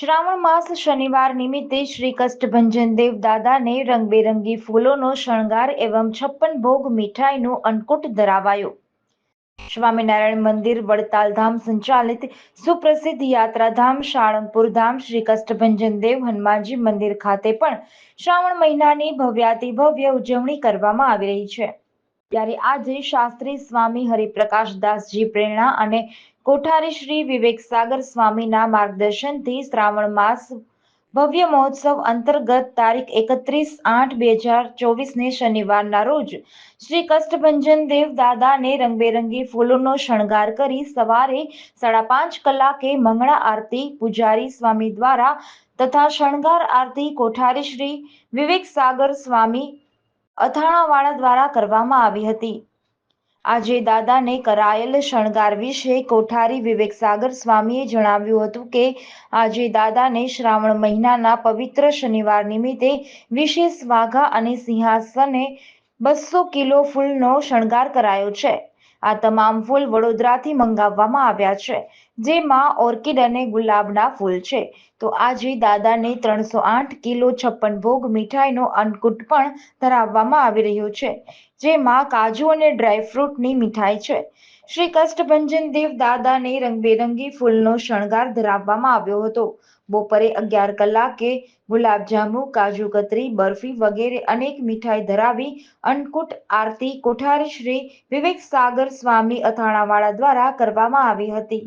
શ્રાવણ માસ શનિવાર નિમિત્તે શ્રી કષ્ટભંજન દેવ દાદાને રંગબેરંગી ફૂલોનો શણગાર એવં છપ્પન ભોગ મીઠાઈનું અન્નકૂટ ધરાવાયો. સ્વામિનારાયણ મંદિર, વડતાલ ધામ સંચાલિત સુપ્રસિદ્ધ યાત્રાધામ, સાળંગપુર ધામ શ્રી કષ્ટભંજન દેવ હનુમાનજી મંદિર ખાતે પણ શ્રાવણ મહિનાની ભવ્યાતિ ભવ્ય ઉજવણી કરવામાં આવી રહી છે. ત્યારે આજે શાસ્ત્રી સ્વામી હરિપ્રકાશ દાસજી પ્રેરણા અને કોઠારી શ્રી વિવેક સાગર સ્વામીના માર્ગદર્શનથી શ્રાવણ માસ ભવ્ય મહોત્સવ અંતર્ગત તારીખ એકત્રીસ આઠ બે હજાર ચોવીસને શનિવારના રોજ શ્રી કષ્ટભંજન દેવ દાદાને રંગબેરંગી ફૂલોનો શણગાર કરી સવારે સાડા પાંચ કલાકે મંગળા આરતી પૂજારી સ્વામી દ્વારા તથા શણગાર આરતી કોઠારી શ્રી વિવેક સાગર સ્વામી અથાણાવાળા દ્વારા કરવામાં આવી હતી. આજે દાદાને કરાયેલ શણગાર વિશે કોઠારી વિવેક સ્વામીએ જણાવ્યું હતું કે, આજે દાદાને શ્રાવણ મહિનાના પવિત્ર શનિવાર નિમિત્તે વિશેષ વાઘા અને સિંહાસને બસો કિલો ફૂલનો શણગાર કરાયો છે. આ તમામ ફૂલ વડોદરાથી મંગાવવામાં આવ્યા છે. જેમાં ઓર્કિડ અને ગુલાબના ફૂલ છે. તો આજે દાદાને ત્રણસો આઠ કિલો છપ્પન ભોગ મીઠાઈનો અન્નકૂટ પણ ધરાવવામાં આવી રહ્યો છે. જેમાં કાજુ અને ડ્રાયફ્રૂટની મીઠાઈ છે. શ્રી કષ્ટભંજન દેવ દાદાને રંગબેરંગી ફૂલનો શણગાર ધરાવવામાં આવ્યો હતો. બપોરે અગિયાર કલાકે ગુલાબજાંબુ, કાજુ કતરી, બરફી વગેરે અનેક મીઠાઈ ધરાવી અન્નકૂટ આરતી કોઠારી શ્રી વિવેક સાગર સ્વામી અથાણાવાળા દ્વારા કરવામાં આવી હતી.